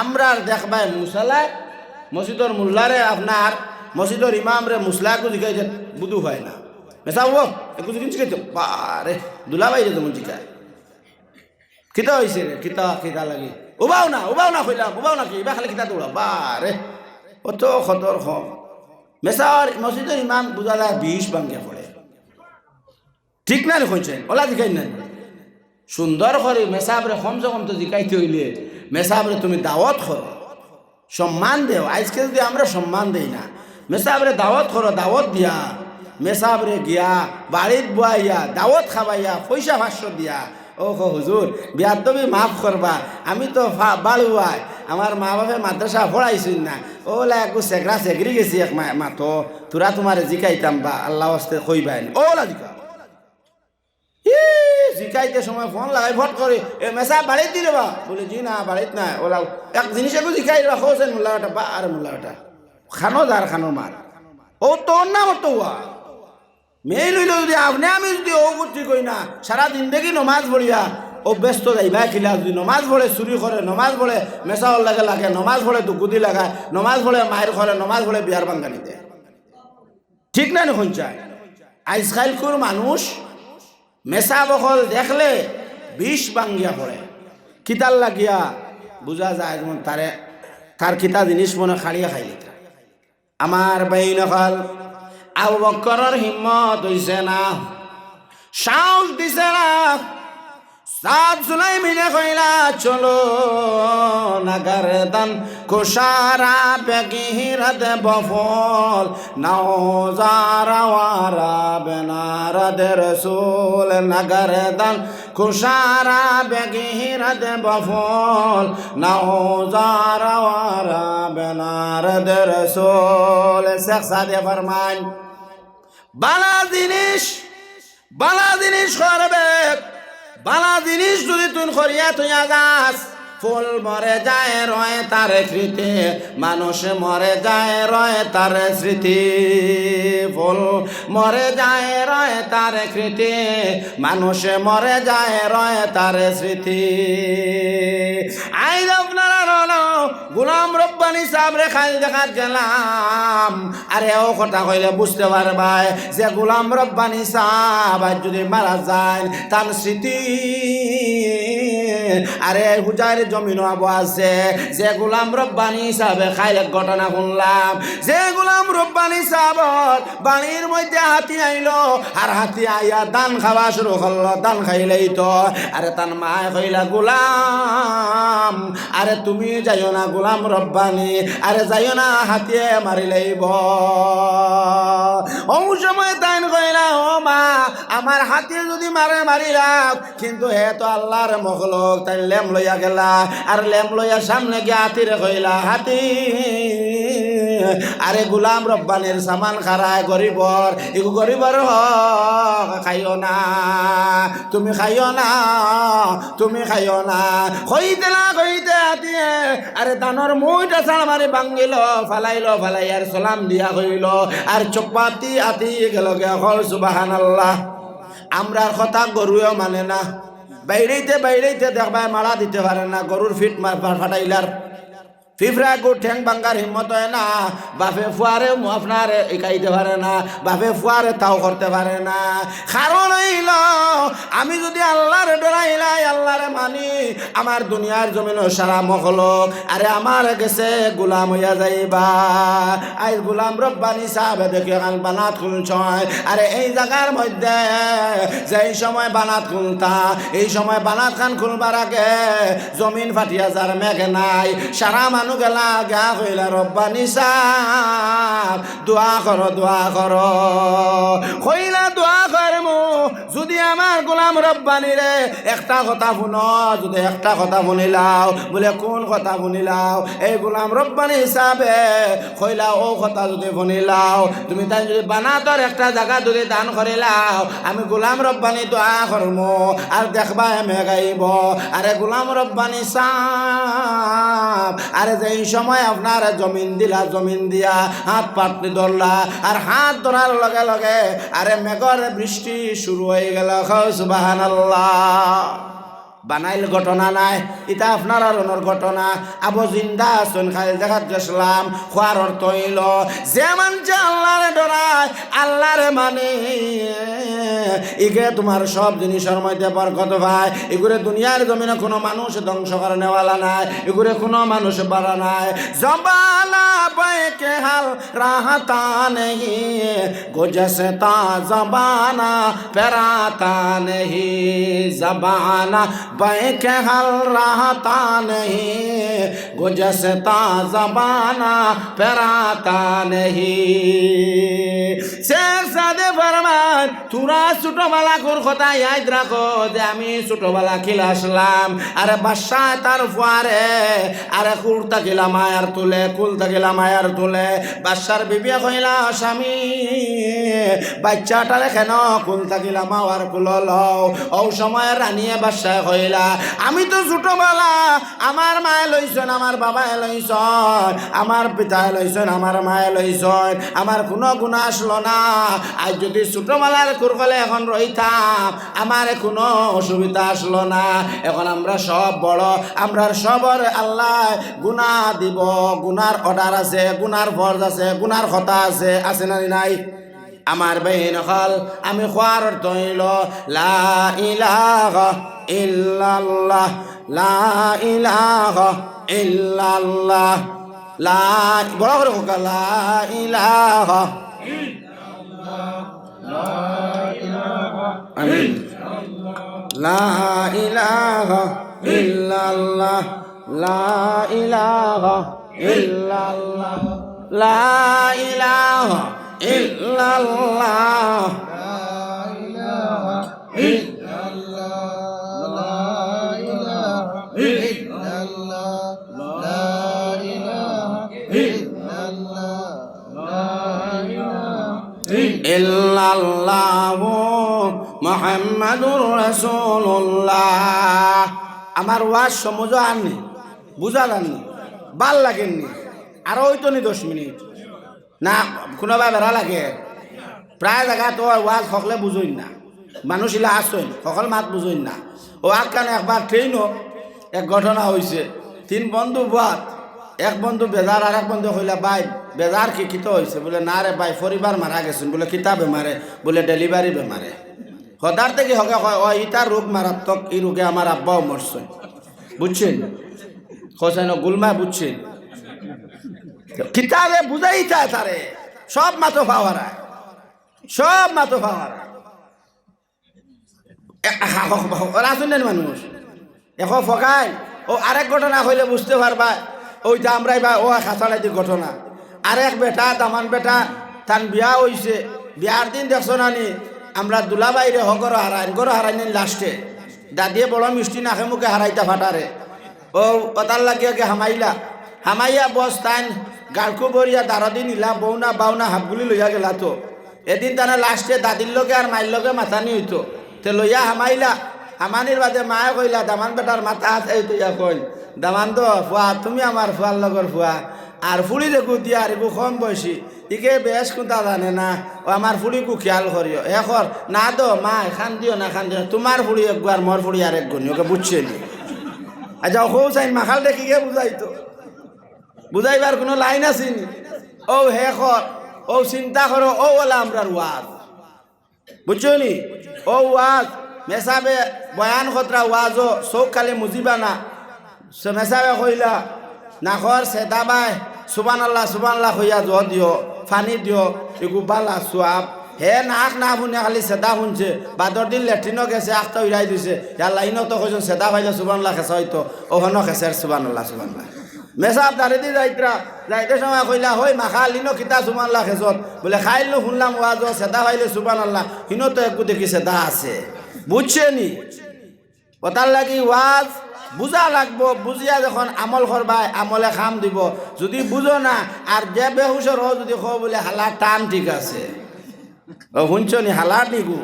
আমরা দেখবাই মুসালায় মসজিদর মুল্লারে আপনার মসজিদর ইমামরে মুসলাকু জিকাই যে বুধু হয় না। মেসা ও একটু জিনিস শিখাইতো বারে দুলাবাই যে তুমি জিকায়। কিতা হয়েছে রে কিতা কিতা লাগি। উবাও না উবাও না কইলাম, উবাও না কি এবার খালি কিতা দৌড়া বারে অত খতর খম মেসার মসজিদের ইমাম বুঝা যায় বিষ ভাঙ্গে পড়ে ঠিক না রে কইছেন ওলা জিকাই না সুন্দর করে মেসাবরে কমসে কম তো জিকাইতে হইলে মেসাবরে তুমি দাওয়াত করো। সম্মান দেও। আজকে যদি আমরা সম্মান দেই না, মেসাবরে দাওয়াত করো, দাওয়াত দিয়া। মেসাবরে গিয়া বাড়িত বুয়াইয়া, দাওয়াত খাবাইয়া, পয়সা ভাষ্য দিয়া ও হুজুর, বিয়ার তুমি মাফ করবা। আমি তো বাড়ুয়াই আমার মা বাপে মাদ্রাসা পড়াইছিল না। ওলা একটু সেগরা সেগরি গেছি এক মা তো তোরা তোমার জিকাইতাম বা আল্লাহ হস্তে কইবাই ওলা জিকা। জিকাইতে সময় ফোন লাগাই ভট করে, এ মেসা, বাড়িত দিলে বা বলে, জি না, বাড়িত না ওলা এক জিনিস একটু জিকাই দিবা খোঁজেন মোল্লাটা বা, আর মোল্লাটা খানো যার খানো মার। ও, তোর নাম তো মেয়ে লইল যদি আপনি, আমি যদি ও করছি কই না, সারা দিন দেখি নমাজ পড়িয়া, ও ব্যস্ত যাইবা খিলা যদি নমাজ পড়ে, চুরি করে, নমাজ পড়ে মেসাওয়ার লাগে লাগে, নমাজ পড়ে দুকুদি লাগায়, নমাজ পড়ে মায়ের ঘরে, নমাজ পড়ে বিয়ার বাঙ্গানিতে ঠিক না নি চায় আজকালকুর মানুষ মেসা বকল দেখলে বিষ বাঙ্গিয়া পড়ে। কিতাল লাগিয়া বুঝা যায় যেমন তারে তার কিতা জিনিস মনে খাড়িয়া খাই আমার বাই হল আবু বক্করের হিম্মত হইছে না, সাহস দিছে না। সাত জুলাই মিলে কইলা চলো নাগার দান কুশারা বেগিরদ বফল, নাও যারা ওয়ারা বেনারদ রসুল নাগার দান কুশারা বেগিরদ বফল, নাও যারা ওয়ারা বেনারদ রসুল। শেখ সাদে ফরমান বালা জিনিস বালা জিনিস করবে। বালা জিনিস যদি তুই করিয়া তুইয়া যাস ফুল মরে যায় রয়ে তার স্মৃতি, মানুষ মরে যায় রয়ে তার স্মৃতি। ফুল মরে যায় রয়ে তার কৃতি মানুষ মরে যায় রয়ে তার স্মৃতি। আইরা গুলাম রব্বানি সাবরে খাই দেখাত গেলাম। আরে ও কথা কইলে বুঝতে পারবাই যে গুলাম রব্বানি আজ যদি মারা যায় তার স্মৃতি। আরে হুজার জমিন আছে। যে গুলাম রব্বানি সাহেবে খাইলে ঘটনা শুনলাম। যে গুলাম রব্বানি সাহেব বাড়ির মধ্যে হাতি আইলো, আর হাতি আইয়া দান খাওয়া শুরু করল, দান খাইলেই তো। আরে তার মায় কইলা, গুলাম, আরে তুমি যাইও না, গুলাম রব্বানি, আরে যাইও না, হাতিয়ে মারিলেইব ও সময় তাইন কইলা ও মা, আমার হাতিয়ে যদি মারে মারিলাম কিন্তু হে তো আল্লাহর মখলক, তাই লেম লইয়া গেলা, আর লেম লইয়া সামনে গিয়ে হাতিরে কইলা, হাতি। আরে গুলাম রব্বানির সামান খারায় গরিবর, ইগু গরিবর খাইও না, তুমি খাইও না, তুমি খাইও না। খইতে না খইতে হাতিয়ে আরে দানর মুইটা ছাড় মারি ভাঙ্গিল, ফালাইল ফালাই আর সালাম দিয়া কইল আর চপাতি আতি গেল গে হল সুবাহান আল্লাহ আমরার কথা গরুও মানে না। বাইরেইতে বাইরেইতে দেখবায় মারা দিতে পারে না, গরুর ফিট ফাটাইলার। ফিফরা ঠ্যাং বাঙ্গার হিম্মত হয় না। বাপে ফুয়ারে পারে না। বাপে ফুয়ারে তাও করতে পারে না। কারণ হইল আমি যদি আল্লাহরে ডরাইলাই আল্লাহরে মানি আমার দুনিয়ার জমিন সারা মখলক। আরে আমার গেছে গোলাম হইয়া যাইবা। আজ গোলাম রব্বানি সাহেব দেখে কাল বানাত খুলছয় আরে এই জায়গার মধ্যে যেই সময় বানাত খুলতা এই সময় বানাত খান খুলবার আগে জমিন ফাটিয়া যার মেঘ নাই। সারা মানুষ গেলা গা কইলা রব্বানি সাহ দোয়া করো দোয়া করো। কইলা দোয়া করমু, যদি আমার গোলাম রব্বানি রে, একটা কথা শুন, যদি একটা কথা শুনিলাও, বলে কোন কথা শুনিলাও? এই গোলাম রব্বানি হিসাবে কইলা ও কথা যদি শুনিলাও, তুমি তাই যদি বানাতর একটা জায়গা যদি দান করিলাও, আমি গোলাম রব্বানি দোয়া করমু, আর দেখবা এমে গাইব। আরে গোলাম রব্বানি সাপ, আরে যে এই সময় আপনার জমিন দিলা, জমিন দিয়া হাত পাতনি ধরলা, আর হাত ধরার লগে লগে আরে মেঘর বৃষ্টি শুরু হয়ে গেল। সুবাহান বানাইল ঘটনা নাই ইটা আপনার আর অনর ঘটনা। আবো জিন্দা আসুন খাই দেখাত গেছিলাম, খোয়ার অর্থ হইল, যে মানছে আল্লাহরে ডরায়, আল্লাহরে মানে। ইগে তোমার সব জিনিসের মধ্যে বরকত ভাই এগুলো দুনিয়ার জমিনে কোনো মানুষ ধ্বংস করে নেওয়ালা নাই। এগুলো কোনো মানুষ বাড়া নাই। জবানা বাইকে হাল রাহতা নেহি গুজসে তা জবানা পেরাতা নেহি। জবানা বাইকে হাল রাহতা নেহি গুজসে তা জবানা পেরাতা নেহি। শেখ সাদে ফরমান, তুরা ছোটবেলা কোর কথা ইয়াদ রাখো যে আমি ছোটবেলা খেলে আসলাম। আরে বাসা তার ফুয়ারে, আরে কুর্তা গেলাম মায়ার তুলে, কুলতা গেলাম মায়ার তুলে। বাসার বিবি কইলা স্বামী, বাচ্চাটারে কেন কুলতা গেলাম আর কুল লও? ও সময় রানিয়ে বাসায় কইলা আমি তো ছোটবেলা আমার মায়ে লইছন, আমার বাবায় লইছন, আমার পিতায় লইছন, আমার মায়ে লইছন, আমার কোনো গুণা আসলো না। আজ যদি ছোটবেলার কুরকলে এখন রইতাম আমার কোনো অসুবিধা আসলো না। এখন আমরা সব বড়। আমরা সবর আল্লাহ গুণা দিব। গুনার অর্ডার আছে, গুনার ফর্জ আছে, গুনার কথা আছে আছে না নাই? আমার বেইন হল, আমি খোয়ার অর্থ হইল, লা ইলাহা ইল্লাল্লাহ, লা ইলাহা লা লা ইলাহা আমিন। লা ইলাহা ইল্লাল্লাহ। লা ইলাহা ইল্লাল্লাহ। লা ইলাহা ইল্লাল্লাহ। ইল্লাল্লাহু। মুহাম্মাদুর রাসূলুল্লাহ। আমার ওয়াজ সমঝ আননি বুঝাল আননি ভালো লাগেননি আরও হইতো নি দশ মিনিট। না কোনোবা বেড়া লাগে। প্রায় জায়গা তো ওয়াজ সকলে বুঝইন না। মানুষ ইলা আসইন সকল মাত বুঝইন না। ও আর কানে একবার ট্রেনও এক ঘটনা হয়েছে তিন বন্ধু বাদ এক বন্ধু বেজার আর এক বন্ধু হইলা বাই বেজার কি কিতো হয়েছে বলে, না রে ভাই পরিবার মারা গেছেন বলে কিতা বেমারে বলে ডেলিভারি বেমারে সদার থেকে হকে হয় ও ইটার রোগ মারাত্মক এই রোগে আমার আব্বাও মরছে বুঝছেন খোসাইন গুলমা বুঝছেন কিতাবে বুঝাই চায় তারে সব মাতো ফাওয়ারা সব মাতো ফাওয়ারা ওরা শুনেন মানুষ এখন ফকাই ও আরেক ঘটনা হইলে বুঝতে পারবা ওইটা আমরাই বা ও খাসাড়াইতে ঘটনা। আরেক বেটা, দামান বেটা, তান বিয়া হইছে বিয়ার দিন দেখছ না নি? আমরা দুলা বাইরে হগর হারাইন, গর হারাইন লাস্টে দাদিয়ে বড় মিষ্টি নাখে মুখে হারাইতা ফাটারে। ও ওতার লাগিয়ে গে হামাইলা। হামাইয়া বস তাইন গাড়কু বরিয়া দারদি নিলা বৌনা বাউনা হাফগুলি লইয়া গেলা তো। এদিন তানে লাস্টে দাদির লগে আর মাইর লগে মাথানি হইতো। তে লইয়া হামাইলা, হামানির বাদে মায়ে কইলা, দামান বেটার মাথা আছে কইল দামান তো ফুয়া, তুমি আমার ফুয়ার লগর ফুয়া। আর ফুড়ি দেখো দিয়া আর কম বয়সী। ইকে বেশ কোনটা জানে না? ও আমার ফুড়িকু খেয়াল করিও। এখন না দো, মা খান দিও, না খান দিও। তোমার ফুড়ি একবার মোর ফুড়ি আর এক গনি ওকে বুঝছে নি? আচ্ছা ও চাইন মাখাল দেখি গে বুঝাইতো বুঝাইবার কোনো লাইন আসেনি ও হে কর ও চিন্তা করো ও ওলা আমরার ওয়াজ বুঝছ নি? ও ওয়াজ মেসাবে বয়ান খতরা ওয়াজও চৌক খালি মুজিবা না। মেসাবে কইলা নাখর সেদা বাই সুবান আল্লাহ সুবান আল্লাহ কইয়া জ দিও ফানি দিও এগু বালা সোয়াব হে নাক না শুনে খালি সেদা শুনছে বাদর দিন লেট্রিনও গেছে আখটা উড়াই দিছে। ইয়ার লাইনও তো সুবান আল্লাহ খেসা হইতো ওখানো খেসের সুবান আল্লাহ সুবান আল্লাহ মেসাব দাঁড়ি দি যাইত্রা যাইতে সময় কইলা হই মাখা লিনো কিতা সুবান আল্লাহ খেসত বলে খাইলো শুনলাম সেদা পাইলে সুবান আল্লাহ হিনো তো একটু দেখি সেদা আছে। বুঝছে নি? ওটার লাগি ওয়াজ বুঝা লাগবো বুঝিয়া যখন আমল করবাই আমলে খাম দিব। যদি বুঝো না আর যে বেহুসর যদি কো বলে হালা টান ঠিক আছে। শুনছ নি হালা নিগু?